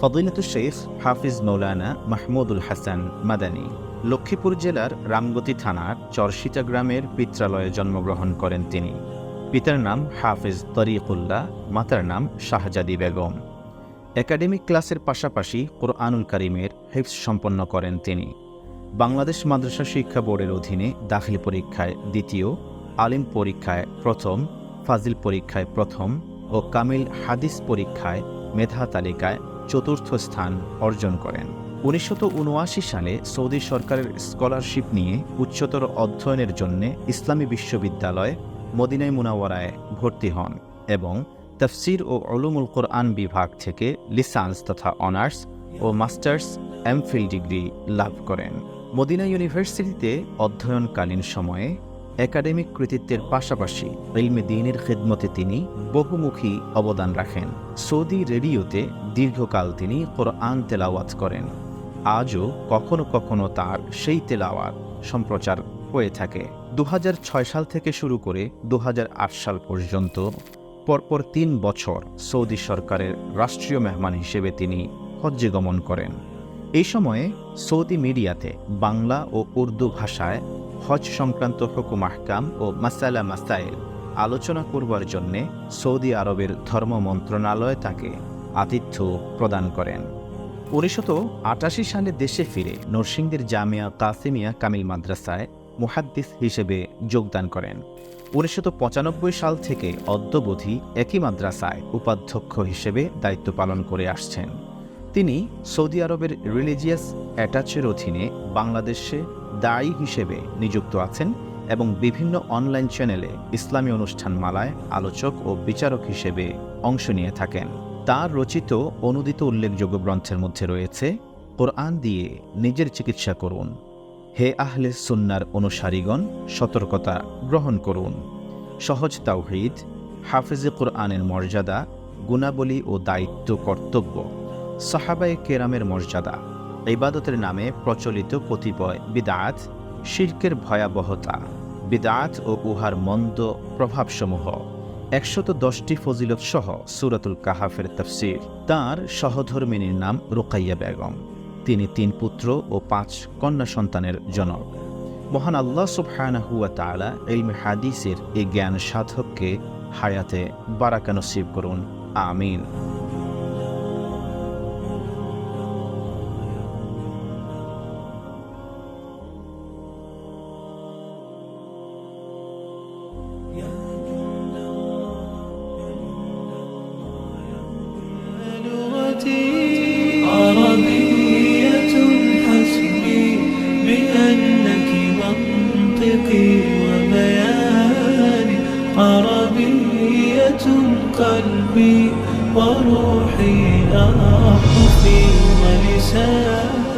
ফদিলাতুল শেখ হাফিজ মৌলানা মাহমুদুল হাসান মাদানী। লক্ষ্মীপুর জেলার রামগতি থানার চরসিটা গ্রামের পিত্রালয়ে জন্মগ্রহণ করেন তিনি। পিতার নাম হাফিজ তরিকুল্লাহ, মাতার নাম শাহজাদি বেগম। একাডেমিক ক্লাসের পাশাপাশি কোরআনুল করিমের হিফস সম্পন্ন করেন তিনি। বাংলাদেশ মাদ্রাসা শিক্ষা বোর্ডের অধীনে দাখিল পরীক্ষায় দ্বিতীয়, আলিম পরীক্ষায় প্রথম, ফাজিল পরীক্ষায় প্রথম ও কামিল হাদিস পরীক্ষায় মেধা তালিকায় চতুর্থ স্থান অর্জন করেন। উনিশশো উনআশি সালে সৌদি সরকারের স্কলারশিপ নিয়ে উচ্চতর অধ্যয়নের জন্য ইসলামী বিশ্ববিদ্যালয় মদিনায় মুনাওয়ারায় ভর্তি হন এবং তফসির ও অলুমুল কোরআন বিভাগ থেকে লিসান্স তথা অনার্স ও মাস্টার্স এমফিল ডিগ্রি লাভ করেন। মদিনা ইউনিভার্সিটিতে অধ্যয়নকালীন সময়ে একাডেমিক কৃতিত্বের পাশাপাশি ইলমে দিনের খেদমতে তিনি বহুমুখী অবদান রাখেন। সৌদি রেডিওতে দীর্ঘকাল তিনি কোরআন তেলাওয়াত করেন। আজও কখনো কখনো তার সেই তেলাওয়াত সম্প্রচার হয়ে থাকে। দু হাজার ছয় সাল থেকে শুরু করে দু হাজার আট সাল পর্যন্ত পরপর তিন বছর সৌদি সরকারের রাষ্ট্রীয় মেহমান হিসেবে তিনি হজ্জে গমন করেন। এই সময়ে সৌদি মিডিয়াতে বাংলা ও উর্দু ভাষায় হজ সংক্রান্ত হুকুম, আহকাম ও মাসালা মাসাইল আলোচনা করবার জন্যে সৌদি আরবের ধর্ম মন্ত্রণালয় তাকে আতিথ্য প্রদান করেন। উনিশশো আটাশি সালে দেশে ফিরে নরসিংদীর জামিয়া কাসিমিয়া কামিল মাদ্রাসায় মুহাদ্দিস হিসেবে যোগদান করেন। উনিশশো সাল থেকে অদ্যবধি একই মাদ্রাসায় উপাধ্যক্ষ হিসেবে দায়িত্ব পালন করে আসছেন। তিনি সৌদি আরবের রিলিজিয়াস অ্যাটাচের অধীনে বাংলাদেশে দায়ী হিসেবে নিযুক্ত আছেন এবং বিভিন্ন অনলাইন চ্যানেলে ইসলামী অনুষ্ঠান মালায় আলোচক ও বিচারক হিসেবে অংশ নিয়ে থাকেন। তার রচিত অনুদিত উল্লেখযোগ্য গ্রন্থের মধ্যে রয়েছে, কোরআন দিয়ে নিজের চিকিৎসা করুন। হে আহলে সুন্নার অনুসারীগণ, সতর্কতা গ্রহণ করুন। সহজ তাওহিদ, হাফিজে কোরআনের মর্যাদা, গুণাবলী ও দায়িত্ব কর্তব্য। সাহাবায়ে কেরামের মর্যাদা। ইবাদতের নামে প্রচলিত কতিপয় বিদাত শিল্কের ভয়াবহতা। বিদাত ও উহার মন্দ প্রভাবসমূহ। একশত দশটি ফজিলত সহ সুরাতুল কাহাফের তফসির। তার সহধর্মিনীর নাম রোকাইয়া বেগম। তিনি তিন পুত্র ও পাঁচ কন্যা সন্তানের জনক। মহান আল্লাহ সুবহানাহুয়া তাআলা ইলমে হাদিসের এই জ্ঞান সাধককে হায়াতে বারাকা নসিব করুন। আমিন। قلبي وروحي أحفي ولساني